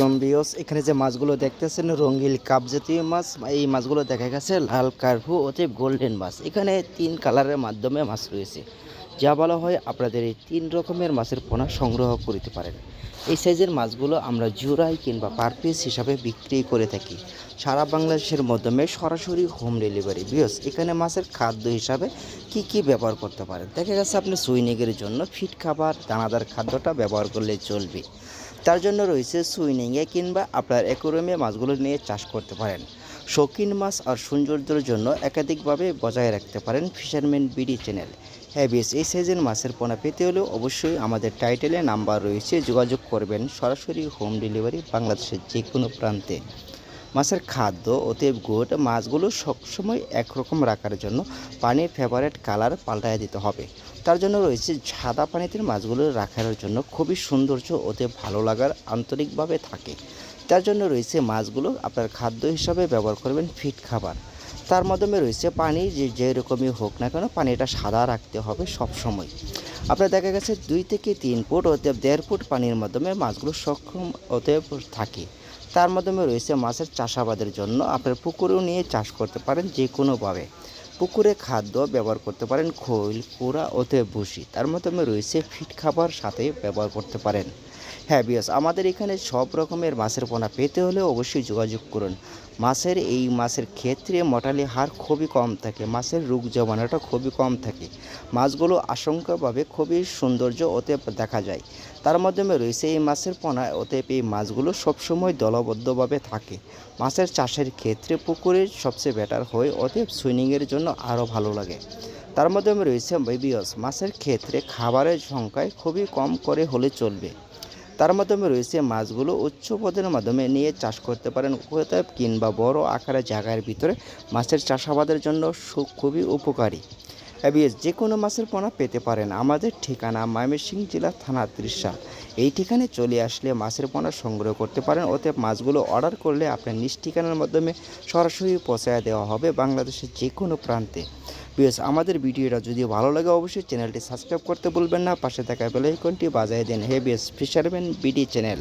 কম্বিয়স এখানে যে মাছগুলো দেখতেছেন রঙ্গিল কাপ জাতীয় মাছ, এই মাছগুলো দেখা গেছে লাল কার্ভু অতএব গোল্ডেন মাছ। এখানে তিন কালারের মাধ্যমে মাছ রয়েছে। যা বলা হয় আপনাদের এই তিন রকমের মাছের পোনা সংগ্রহ করতে পারেন। এই সাইজের মাছগুলো আমরা জুরাই কিংবা পার পিস হিসাবে বিক্রি করে থাকি। সারা বাংলাদেশের মাধ্যমে সরাসরি হোম ডেলিভারি বিয়স, এখানে মাছের খাদ্য হিসাবে কি কি ব্যবহার করতে পারেন? দেখা গেছে আপনি সুইনিংয়ের জন্য ফিট খাবার, দানাদার খাদ্যটা ব্যবহার করলে চলবে। তার জন্য রয়েছে সুইনিংয়ে কিংবা আপনার অ্যাকোরিয়ামে মাছগুলো নিয়ে চাষ করতে পারেন। শৌখিন মাছ আর সৌন্দর্যের জন্য একাধিকভাবে বজায় রাখতে পারেন ফিশারম্যান বিডি চ্যানেল। হ্যাঁ বেশ এই সাইজের মাছের পোনা পেতে হলেও অবশ্যই আমাদের টাইটেলে নাম্বার রয়েছে, যোগাযোগ করবেন সরাসরি হোম ডেলিভারি বাংলাদেশের যে কোনো প্রান্তে। মাছের খাদ্য অতএব গুড, মাছগুলো সবসময় একরকম রাখার জন্য পানির ফেভারেট কালার পাল্টায় দিতে হবে। তার জন্য রয়েছে সাদা পানিতে মাছগুলো রাখার জন্য খুবই সৌন্দর্য, ওতে ভালো লাগার আন্তরিকভাবে থাকে। তার জন্য রয়েছে মাছগুলো আপনার খাদ্য হিসাবে ব্যবহার করবেন ফিট খাবার। তার মাধ্যমে রয়েছে পানি, যে যেরকমই হোক না কেন পানিটা সাদা রাখতে হবে সব সময় আপনার দেখা গেছে দুই থেকে তিন ফুট অতএব দেড় ফুট পানির মাধ্যমে মাছগুলো সক্ষম অতএব থাকে। তার মাধ্যমে রয়েছে মাছের চাষাবাদের জন্য আপনার পুকুরেও নিয়ে চাষ করতে পারেন যে কোনোভাবে পুকুরে খাদ্য ব্যবহার করতে পারেন খৈল, কোড়া ওতে ভুসি তার মাধ্যমে রয়েছে ফিট খাবার সাথে ব্যবহার করতে পারেন। হ্যাঁ বিয়াস আমাদের এখানে সব রকমের মাছের পোনা পেতে হলে অবশ্যই যোগাযোগ করুন। মাছের এই মাছের ক্ষেত্রে মটালি হার খুবই কম থাকে, মাছের রোগ জমানোটা খুবই কম থাকে। মাছগুলো আশঙ্কাভাবে খুবই সৌন্দর্য ওতে দেখা যায়। তার মাধ্যমে রয়েছে এই মাছের পোনা অতএব এই মাছগুলো সবসময় দলবদ্ধভাবে থাকে। মাছের চাষের ক্ষেত্রে পুকুরের সবচেয়ে বেটার হয় অতএব সুইমিংয়ের জন্য আরও ভালো লাগে। তার মাধ্যমে রয়েছে বেবিয়স মাছের ক্ষেত্রে খাবারের সংখ্যায় খুবই কম করে হলে চলবে। তার মাধ্যমে রয়েছে মাছগুলো উচ্চ পদের মাধ্যমে নিয়ে চাষ করতে পারেন। অতএব কিংবা বড় আকারে জায়গার ভিতরে মাছের চাষাবাদের জন্য খুবই উপকারী। এবিএস যে কোনো মাছের পোনা পেতে পারেন। আমাদের ঠিকানা ময়মনসিংহ জেলা থানা ত্রিশাল এই ঠিকানায় চলে আসলে মাছের পোনা সংগ্রহ করতে পারেন। অতএব মাছগুলো অর্ডার করলে আপনার নিজ ঠিকানার মাধ্যমে সরাসরি পৌঁছায় দেওয়া হবে বাংলাদেশের যে কোনো প্রান্তে। বিএস আমাদের ভিডিওটা যদি ভালো লাগে অবশ্যই চ্যানেলটি সাবস্ক্রাইব করতে ভুলবেন না, পাশে থাকা বেলাইকনটি বাজায় দেন। Hey BS fisherman BD channel.